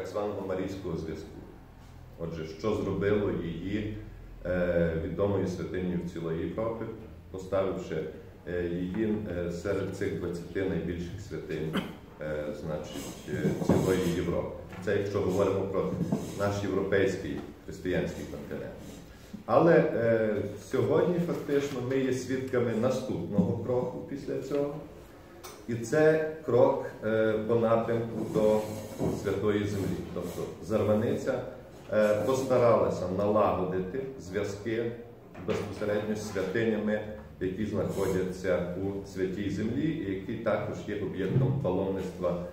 так званого Марійського зв'язку. Отже, що зробило її е, відомою святинею в цілої Європи, поставивши е, її е, серед цих 20 найбільших святинь значить, цілої Європи. Це якщо говоримо про наш європейський християнський континент. Але е, сьогодні фактично ми є свідками наступного кроку після цього. І це крок е, по напрямку до Святої Землі. Тобто Зарваниця е, постаралася налагодити зв'язки безпосередньо з святинями, які знаходяться у святій землі, і які також є об'єктом паломництва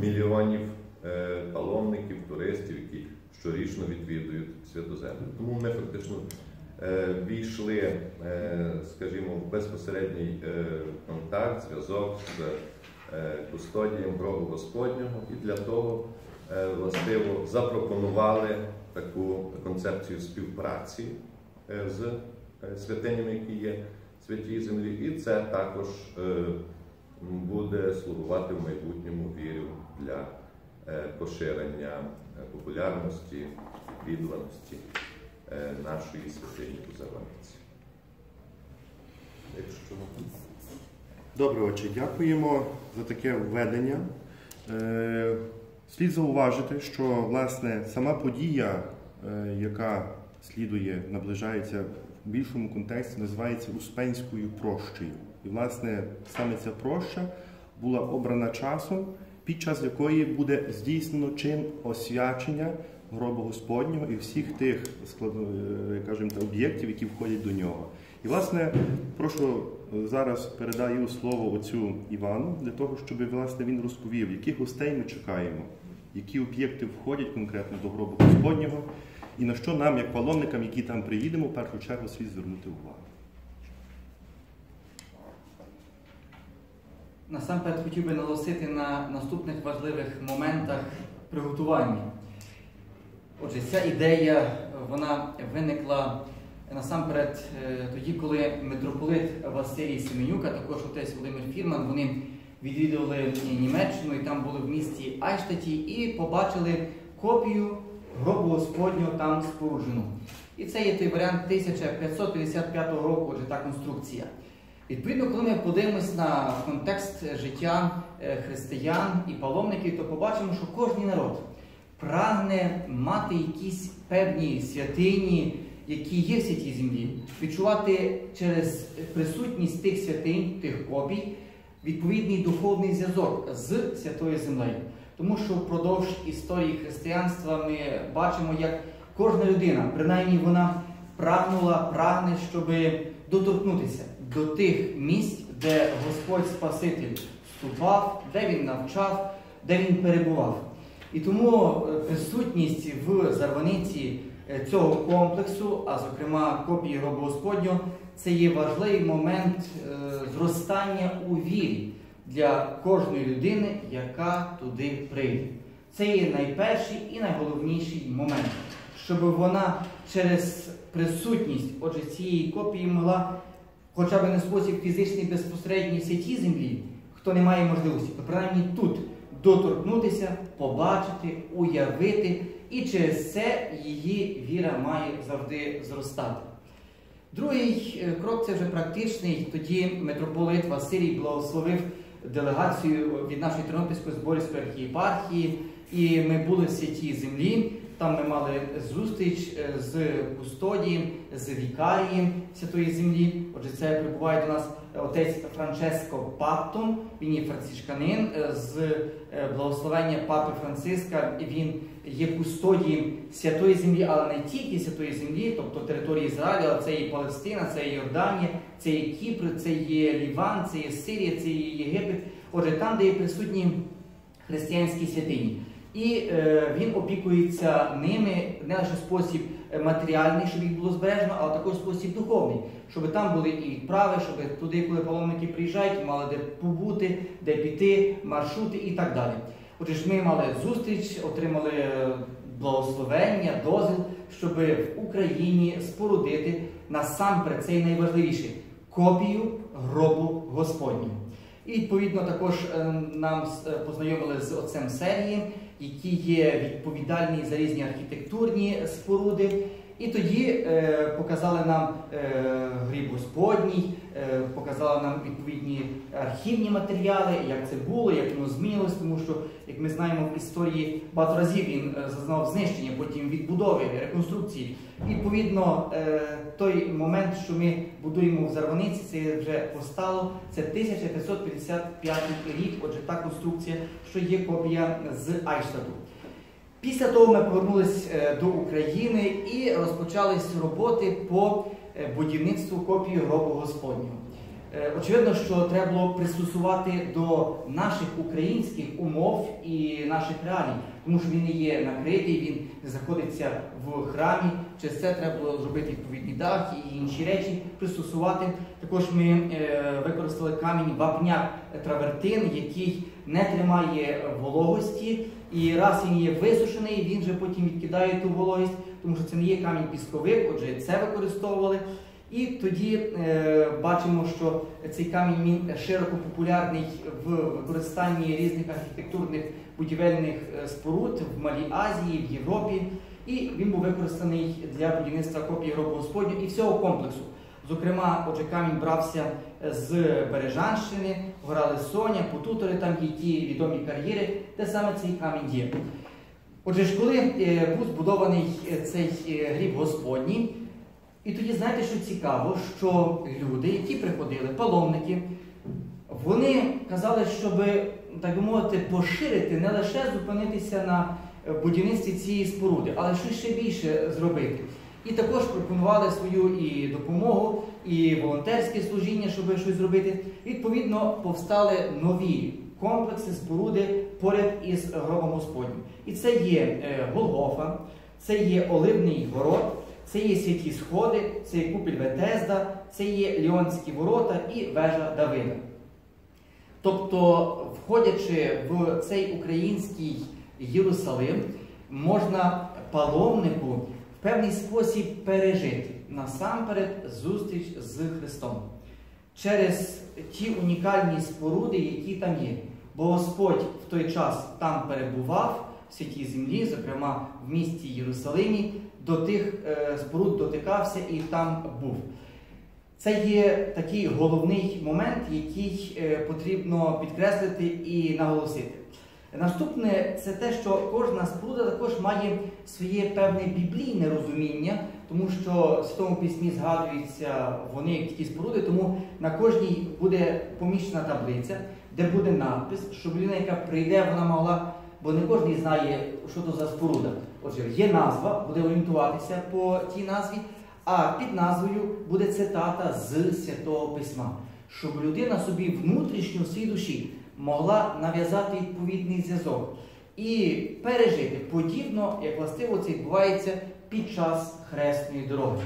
мільйонів е, паломників, туристів, які щорічно відвідують святу землю. Тому ми фактично війшли, скажімо, в безпосередній контакт, зв'язок з кустодієм гробу Господнього. І для того е, властиво запропонували таку концепцію співпраці е, з е, святинями, які є в святій землі, і це також е, буде слугувати в майбутньому вірю для е, поширення е, популярності, відданості е, нашої святині у Заваниці. Якщо Добре, отче, дякуємо за таке введення. Е, Слід зауважити, що власне сама подія, е, яка слідує, наближається в більшому контексті, називається Успенською прощею. І, власне, саме ця проща була обрана часом, під час якої буде здійснено чин освячення гробу Господнього і всіх тих складно- е, об'єктів, які входять до нього. І, власне, прошу е, зараз передаю слово отцю Івану для того, щоб власне він розповів, яких гостей ми чекаємо, які об'єкти входять конкретно до гробу Господнього, і на що нам, як паломникам, які там приїдемо, в першу чергу слід звернути увагу. Насамперед хотів би наголосити на наступних важливих моментах приготування. Отже, ця ідея вона виникла насамперед е, тоді, коли митрополит Василій Семенюк, а також отець Володимир Фірман, вони відвідували Німеччину і там були в місті Айштаті і побачили копію гробу Господнього там споруджену. І це є той варіант 1555 року, отже, та конструкція. Відповідно, коли ми подивимось на контекст життя е, християн і паломників, то побачимо, що кожен народ прагне мати якісь певні святині, які є в святій землі, відчувати через присутність тих святинь, тих копій, відповідний духовний зв'язок з святою землею. Тому що впродовж історії християнства ми бачимо, як кожна людина, принаймні вона прагнула, прагне, щоб доторкнутися до тих місць, де Господь Спаситель вступав, де він навчав, де він перебував. І тому е, присутність в Зарваниці цього комплексу, а зокрема копії гробу Господнього, це є важливий момент е, зростання у вірі для кожної людини, яка туди прийде. Це є найперший і найголовніший момент, щоб вона через присутність отже, цієї копії могла, хоча б не спосіб фізичний безпосередній святій землі, хто не має можливості, то принаймні тут доторкнутися, побачити, уявити, і через це її віра має завжди зростати. Другий е, крок це вже практичний. Тоді митрополит Василій благословив делегацію від нашої Тернопільської зборівської архієпархії, і ми були в святій землі. Там ми мали зустріч е, з кустодієм, з вікарієм Святої Землі. Отже, це прибуває до нас отець Франческо Паттон, він є францишканин е, з е, благословення Папи Франциска. Він є кустодієм Святої Землі, але не тільки Святої Землі, тобто території Ізраїля, але це є Палестина, це є Йорданія, це є Кіпр, це є Ліван, це є Сирія, це є Єгипет. Отже, там, де є присутні християнські святині. І е, він опікується ними не лише спосіб матеріальний, щоб їх було збережено, але також спосіб духовний, щоб там були і відправи, щоб туди, коли паломники приїжджають, мали де побути, де піти, маршрути і так далі. Отже, ж ми мали зустріч, отримали благословення, дозвіл, щоб в Україні спорудити насамперед цей найважливіший копію гробу Господнього. І відповідно також е, нам е, познайомили з отцем Сергієм, який є відповідальний за різні архітектурні споруди. І тоді е, показали нам е, гріб Господній, е, показали нам відповідні архівні матеріали, як це було, як воно змінилось, тому що, як ми знаємо, в історії багато разів він е, зазнав знищення, потім відбудови, реконструкції. Відповідно, е, той момент, що ми будуємо в Зарваниці, це вже постало, це 1555 рік, отже, та конструкція, що є копія з Айштату. Після того ми повернулись е, до України і розпочались роботи по е, будівництву копії гробу Господнього. Е, Очевидно, що треба було пристосувати до наших українських умов і наших реалій, тому що він не є накритий, він знаходиться в храмі. Через це треба було зробити відповідний дах і інші речі пристосувати. Також ми використали камінь вапняк травертин, який не тримає вологості, і раз він є висушений, він же потім відкидає ту вологість, тому що це не є камінь пісковик, отже, це використовували. І тоді е, бачимо, що цей камінь він широко популярний в використанні різних архітектурних будівельних е, споруд в Малій Азії, в Європі. І він був використаний для будівництва копії гробу Господнього і всього комплексу. Зокрема, отже, камінь брався з Бережанщини, гора Соня, Потутори, там є ті відомі кар'єри, де саме цей камінь є. Отже ж, коли е, був збудований е, цей е, гріб Господній, і тоді знаєте, що цікаво, що люди, які приходили, паломники, вони казали, щоб, так би мовити, поширити, не лише зупинитися на е, будівництві цієї споруди, але щось ще більше зробити. І також пропонували свою і допомогу, і волонтерське служіння, щоб щось зробити. Відповідно, повстали нові комплекси, споруди поряд із гробом Господнім. І це є е, Голгофа, це є Оливний город, це є святі сходи, це є купіль Ветезда, це є Ліонські ворота і вежа Давида. Тобто, входячи в цей український Єрусалим, можна паломнику певний спосіб пережити насамперед зустріч з Христом через ті унікальні споруди, які там є. Бо Господь в той час там перебував в святій землі, зокрема в місті Єрусалимі, до тих е, споруд дотикався і там був. Це є такий головний момент, який е, потрібно підкреслити і наголосити. Наступне це те, що кожна споруда також має своє певне біблійне розуміння, тому що в Святому письмі згадуються вони як такі споруди, тому на кожній буде поміщена таблиця, де буде надпис, щоб людина, яка прийде, вона могла, бо не кожен знає, що то за споруда. Отже, є назва, буде орієнтуватися по тій назві, а під назвою буде цитата з Святого Письма, щоб людина собі внутрішньо в своїй душі могла нав'язати відповідний зв'язок і пережити подібно, як властиво це відбувається під час хресної дороги.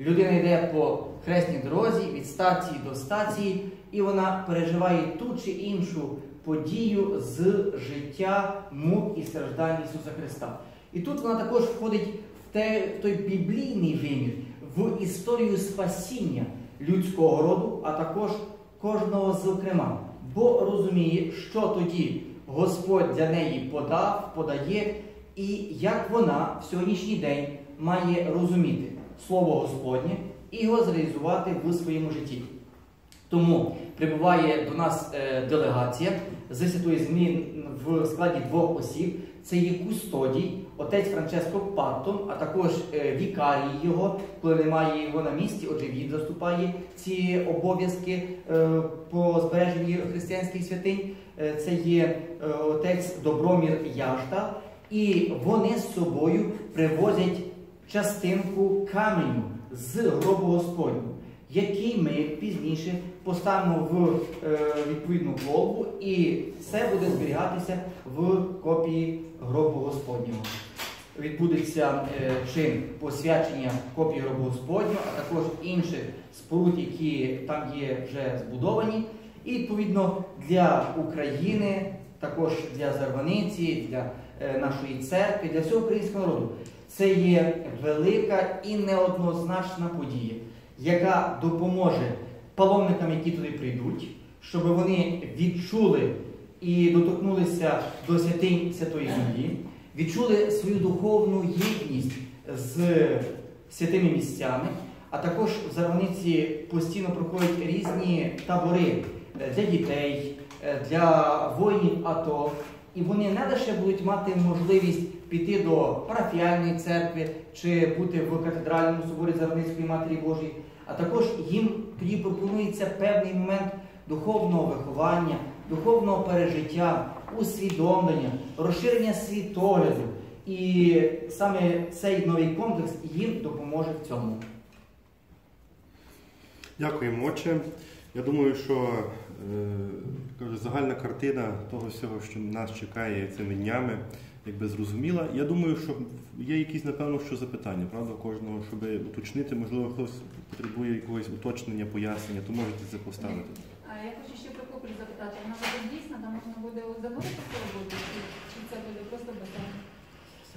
Людина йде по хресній дорозі від стації до стації, і вона переживає ту чи іншу подію з життя мук і страждань Ісуса Христа. І тут вона також входить в, те, в той біблійний вимір, в історію спасіння людського роду, а також кожного зокрема бо розуміє, що тоді Господь для неї подав, подає, і як вона в сьогоднішній день має розуміти Слово Господнє і його зреалізувати в своєму житті. Тому прибуває до нас е, делегація з Святої змін в складі двох осіб. Це є Кустодій, отець Франческо Паттон, а також е, вікарій його, коли немає його на місці, отже він заступає ці обов'язки е, по збереженні християнських святинь. Е, це є отець Добромір Яшта, і вони з собою привозять частинку каменю з гробу Господнього, який ми пізніше поставимо в відповідну колбу, і все буде зберігатися в копії гробу Господнього. Відбудеться е, чин посвячення копії гробу Господнього, а також інших споруд, які там є вже збудовані. І відповідно для України, також для Зарваниці, для е, нашої церкви, для всього українського народу. Це є велика і неоднозначна подія, яка допоможе паломникам, які туди прийдуть, щоб вони відчули і доторкнулися до святинь святої землі, відчули свою духовну єдність з святими місцями, а також в Зарваниці постійно проходять різні табори е, для дітей, е, для воїнів АТО. І вони не лише будуть мати можливість піти до парафіальної церкви чи бути в катедральному соборі Зарваницької Матері Божої, а також їм тоді пропонується певний момент духовного виховання, духовного пережиття, усвідомлення, розширення світогляду. І саме цей новий комплекс їм допоможе в цьому. Дякуємо, отче. Я думаю, що е, загальна картина того всього, що нас чекає цими днями, якби зрозуміла. Я думаю, що є якісь, напевно, що запитання, правда, кожного, щоб уточнити, можливо, хтось потребує якогось уточнення, пояснення, то можете це поставити. А я хочу ще про куполь запитати. Вона буде дійсна, там можна буде в воду, чи, це буде просто басейн?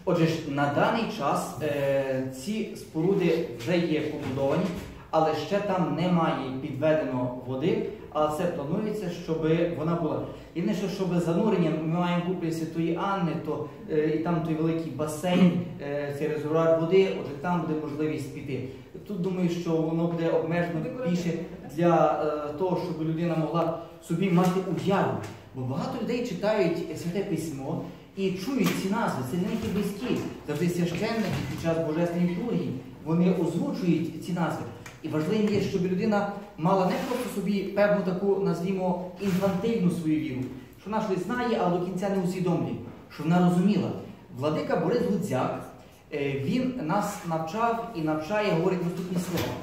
Отже ж, на даний час е, ці споруди вже є побудовані, але ще там немає підведено води, але це планується, щоб вона була. Єдине, що щоб занурення, ми маємо купити Святої Анни, то е, і там той великий басейн, е, цей резервуар води, отже, там буде можливість піти. Тут думаю, що воно буде обмежено більше для е, того, щоб людина могла собі мати уяву. Бо багато людей читають святе письмо і чують ці назви, це не які близькі. Завжди священники під час божественної літургії вони озвучують ці назви. І важливим є, щоб людина мала не просто собі певну таку, назвімо, інфантильну свою віру, що вона щось знає, але до кінця не усвідомлює, що вона розуміла. Владика Борис Гудзяк, е, він нас навчав і навчає, говорить наступні слова,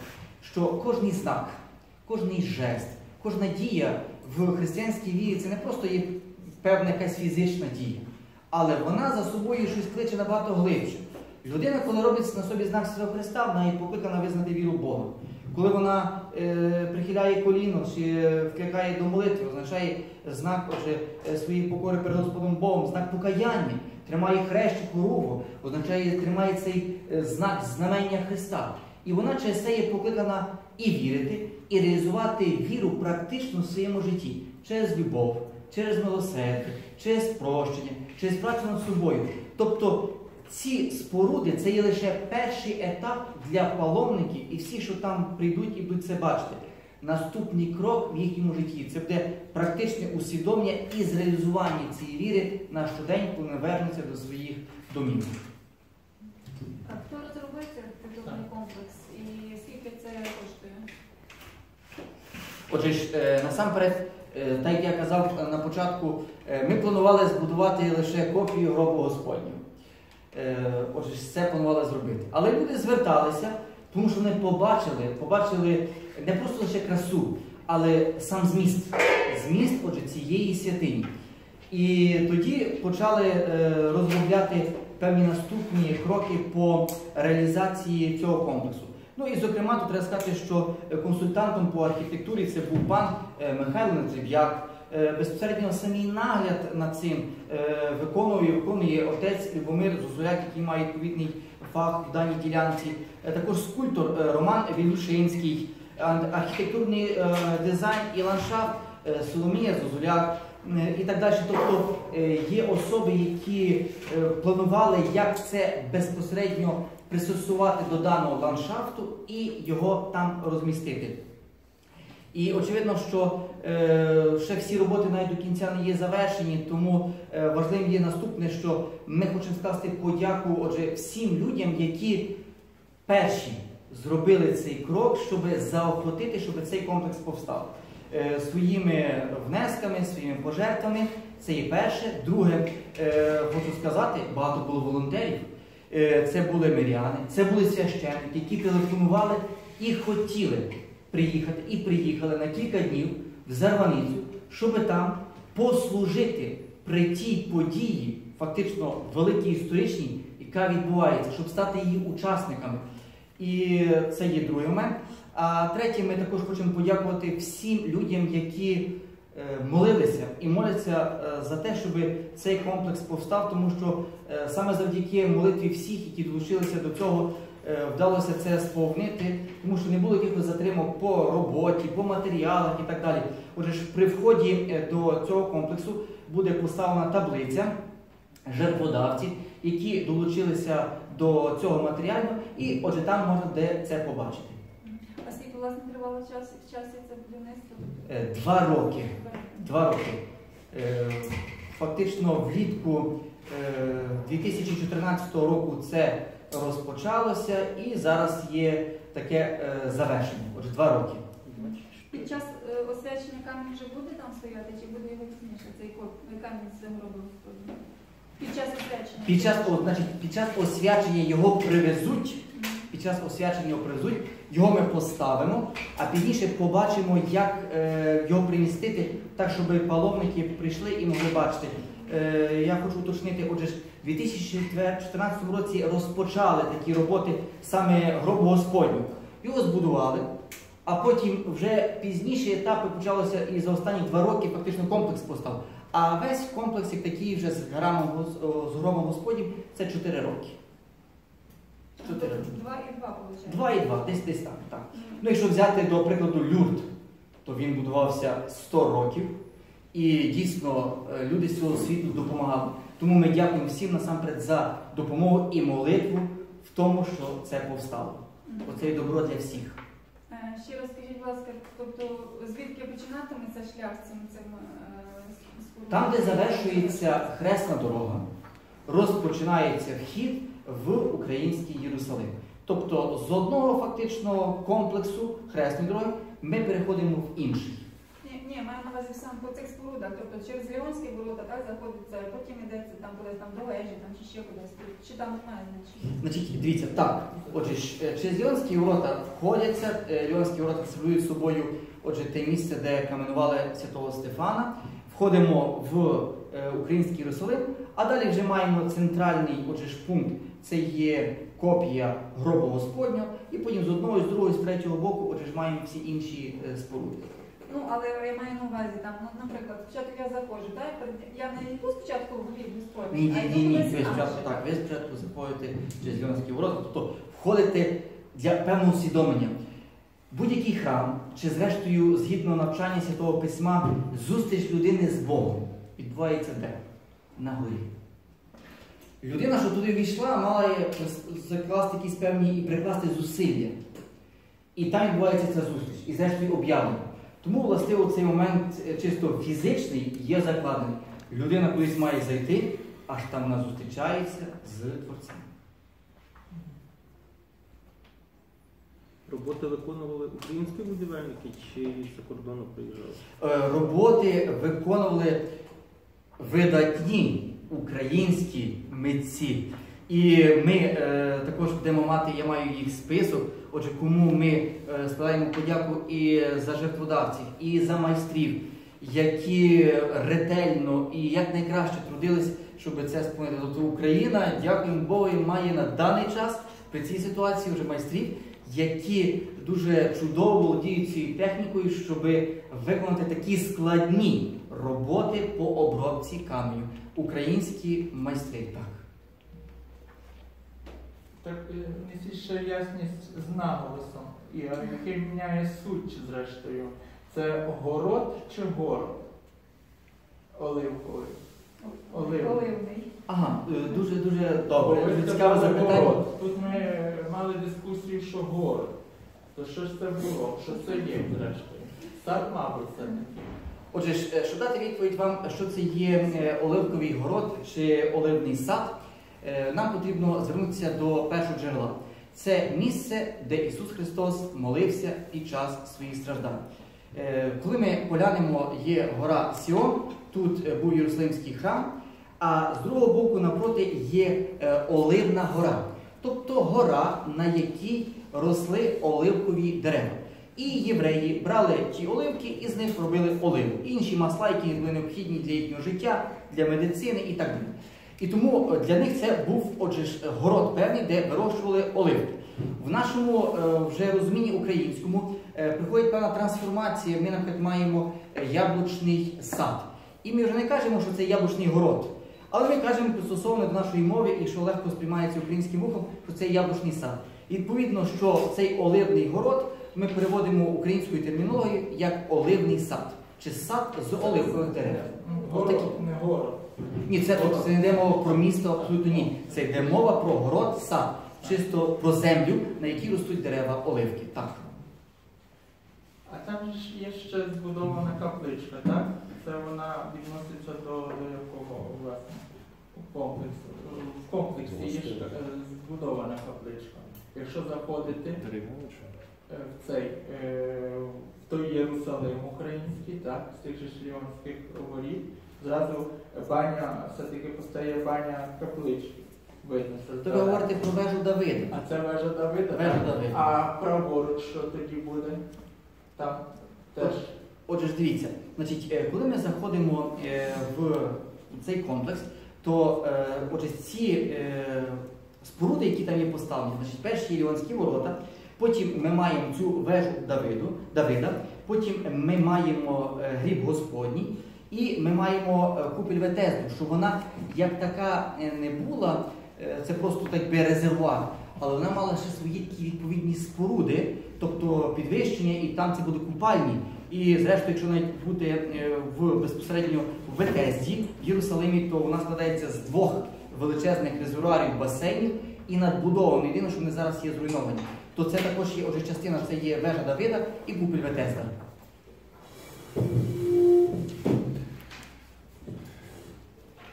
що кожний знак, кожний жест, кожна дія в християнській вірі це не просто є певна якась фізична дія, але вона за собою щось кличе набагато глибше. Людина, коли робить на собі знак Святого Христа, вона є покликана визнати віру в Бога. Коли вона е, прихиляє коліно чи е, вкликає до молитви, означає знак отже, е, своєї покори перед Господом Богом, знак покаяння, тримає хрещу корову, означає, тримає цей е, знак знамення Христа. І вона через це є покликана і вірити, і реалізувати віру практично в своєму житті через любов, через милосердя, через прощення, через працю над собою. Тобто ці споруди це є лише перший етап для паломників і всі, що там прийдуть і будуть це бачити. Наступний крок в їхньому житті це буде практичне усвідомлення і зреалізування цієї віри на щодень, коли вони вернуться до своїх домів. А хто розробив цей комплекс і скільки це коштує? Отже ж, е, насамперед, е, так як я казав на початку, е, ми планували збудувати лише копію гробу Господнього. Е, Отже, це планували зробити. Але люди зверталися, тому що вони побачили, побачили не просто лише красу, але сам зміст, зміст отже, цієї святині. І тоді почали е, розробляти певні наступні кроки по реалізації цього комплексу. Ну і зокрема, тут треба сказати, що консультантом по архітектурі це був пан е, Михайло Нетреб'як. Е, Безпосередньо самий нагляд над цим е, виконує, виконує отець Любомир Зозуляк, який має відповідний фах в даній ділянці. Е, Також скульптор Роман Вілюшинський, архітектурний дизайн і ландшафт Соломія Зозуляк і так далі. Тобто є особи, які планували, як це безпосередньо пристосувати до даного ландшафту і його там розмістити. І очевидно, що ще всі роботи навіть до кінця не є завершені, тому е, важливим є наступне, що ми хочемо скласти подяку отже, всім людям, які перші зробили цей крок, щоб заохотити, щоб цей комплекс повстав. Е, своїми внесками, своїми пожертвами. Це є перше. Друге, е, хочу сказати, багато було волонтерів. Е, це були миряни, це були священники, які телефонували і хотіли приїхати, і приїхали на кілька днів в Зарваницю, щоб там послужити при тій події, фактично великій історичній, яка відбувається, щоб стати її учасниками. І це є другий момент. А третє, ми також хочемо подякувати всім людям, які молилися і моляться е, за те, щоб цей комплекс повстав, тому що е, саме завдяки молитві всіх, які долучилися до цього, е, вдалося це сповнити, тому що не було якихось затримок по роботі, по матеріалах і так далі. Отже, при вході е, до цього комплексу буде поставлена таблиця жертводавців, які долучилися до цього матеріалу, і отже, там можна де це побачити. Власне тривало час в часі це будівництво? Е, Два роки. Два роки. Е, Фактично влітку е, 2014 року це розпочалося і зараз є таке е, завершення. Отже, два роки. Під час е, освячення камінь вже буде там стояти, чи буде його пізніше, цей камінь з гробом? Під час освячення? Під час, значить, під час освячення його привезуть. Час освячення його його ми поставимо, а пізніше побачимо, як е, його примістити, так, щоб паломники прийшли і могли бачити. Е, я хочу уточнити, отже, у 2014 році розпочали такі роботи саме гробу Господню. Його збудували, а потім вже пізніші етапи почалися і за останні два роки фактично комплекс постав. А весь комплекс, як такий вже з грамом з гробом Господнім, це 4 роки. І два, виходить. Два і два, десь десь так. так. Ну, якщо взяти до прикладу Люрт, то він будувався 100 років, і дійсно е, люди з цього світу допомагали. Тому ми дякуємо всім насамперед за допомогу і молитву в тому, що це повстало. Оце і добро для всіх. Е, Ще раз скажіть, будь ласка, тобто звідки починатиметься шлях цим цим е. Там, де завершується хресна дорога, розпочинається вхід в український Єрусалим. Тобто з одного фактично комплексу хресної дороги ми переходимо в інший. Ні, ні, маю на увазі саме по цих спорудах, тобто через Ліонські ворота, так, заходиться, потім йдеться там кудись там до вежі, там чи ще кудись, чи там немає значення. Значить, дивіться, так. Отже, е, через Ліонські ворота входяться. е, Ліонські ворота символюють собою, отже, те місце, де каменували святого Стефана. Входимо в е, український Єрусалим, а далі вже маємо центральний отже, ж, пункт. Це є копія гробу Господнього, і потім з одного, з другого, з третього боку, отже ж маємо всі інші е, споруди. Ну, але я маю на увазі, там, ну, наприклад, спочатку я заходжу, так, я не йду спочатку в хліб Господній, Ні, ні, ні, ні, ви спочатку так, ви спочатку заходите через Ліонські ворота, тобто входите для певного усвідомлення. Будь-який храм, чи зрештою, згідно навчання Святого Письма, зустріч людини з Богом відбувається де? На горі. Людина, що туди війшла, мала закласти якісь певні і прикласти зусилля. І там відбувається ця зустріч, і зрештою об'явлення. Тому, властиво, цей момент е, чисто фізичний є закладений. Людина кудись має зайти, аж там вона зустрічається з Творцем. Роботи виконували українські будівельники чи з-за кордону приїжджали? Е, Роботи виконували видатні українські митці. І ми е, також будемо мати, я маю їх список. Отже, кому ми е, складаємо подяку і за жертводавців, і за майстрів, які ретельно і якнайкраще трудились, щоб це сповнити. Тобто Україна, дякуємо Богу, має на даний час при цій ситуації вже майстрів, які дуже чудово володіють цією технікою, щоб виконати такі складні роботи по обробці каменю. Українські майстри так. Так е, ще ясність з наголосом. І який міняє суть, зрештою. Це город чи город? Оливковий. Оливний. Ага, е, дуже дуже добре. Дуже цікаве запитання. Тут ми мали дискусію, що город. То що ж це було? Що це є, зрештою? Сад, мабуть, це. Отже, е, щоб дати відповідь вам, що це є е, оливковий город чи оливний сад, нам потрібно звернутися до першого джерела. Це місце, де Ісус Христос молився під час своїх страждань. Е, Коли ми поглянемо, є гора Сіон, тут е, був Єрусалимський храм, а з другого боку напроти є е, Оливна гора, тобто гора, на якій росли оливкові дерева. І євреї брали ті оливки і з них робили оливу. Інші масла, які були необхідні для їхнього життя, для медицини і так далі. І тому для них це був отже ж город певний, де вирощували оливки. В нашому вже розумінні українському приходить певна трансформація. Ми, наприклад, маємо е, яблучний сад. І ми вже не кажемо, що це яблучний город, Але ми кажемо стосовно до нашої мови і що легко сприймається українським вухом, що це яблучний сад. І відповідно, що цей оливний город ми переводимо українською термінологією як оливний сад чи сад з оливкових дерев. Город, не город. Ні, це це не йде мова про місто, абсолютно ні. Це йде мова про город, сад, чисто про землю, на якій ростуть дерева оливки. Так. А там ж є ще збудована капличка, так? Це вона відноситься до, якого власне комплексу. В комплексі є е, збудована капличка. Якщо заходити е, в цей е, в той Єрусалим український, так, з тих же шліонських воріт, зразу баня, все-таки постає баня каплички. Видно, що То ви говорите про вежу Давида. А це вежа Давида? Вежа? Давида. А праворуч що тоді буде? Там теж. Отже ж, дивіться, значить, е, коли ми заходимо е, в цей комплекс, то е, отже, ці споруди, які там є поставлені, значить, перші Ліонські ворота, потім ми маємо цю вежу Давиду, Давида, потім ми маємо гріб Господній, і ми маємо купель Ветезду, що вона як така не була, це просто так би резервуар, але вона мала ще свої такі відповідні споруди, тобто підвищення, і там це буде купальні. І зрештою, якщо навіть бути е, в безпосередньо в Ветезді, в Єрусалимі, то вона складається з двох величезних резервуарів басейнів і надбудований. Єдине, що вони зараз є зруйновані. То це також є отже частина, це є вежа Давида і купель Ветезда.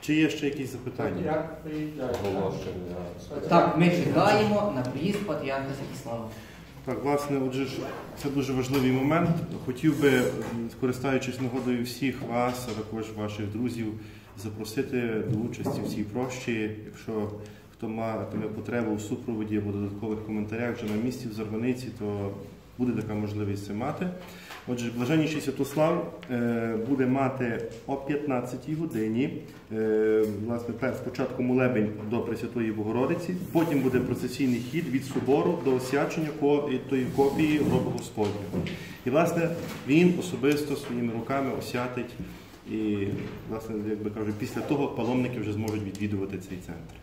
Чи є ще якісь запитання? Так, ми чекаємо на приїзд патріарха Святіслава. Так, власне, отже це дуже важливий момент. Хотів би, скористаючись нагодою всіх вас, а також ваших друзів, запросити до участі в цій прощі. Якщо хто матиме потребу в супроводі або додаткових коментарях вже на місці в Зарваниці, то буде така можливість це мати. Отже, блаженніший Святослав е, буде мати о 15-й годині. Е, власне, спочатку молебень до Пресвятої Богородиці, потім буде процесійний хід від собору до освячення тої копії гробу Господнього. І, власне, він особисто своїми руками освятить. І, власне, як би кажу, після того паломники вже зможуть відвідувати цей центр.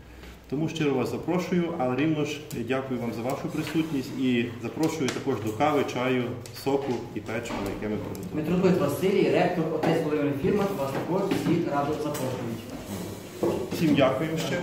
Тому щиро вас запрошую, але рівно ж дякую вам за вашу присутність і запрошую також до кави, чаю, соку і печива, яке ми приготуємо. Митрополит Василій, ректор, отець Володимир Фірман, вас також всіх радо запрошують. Всім дякуємо ще.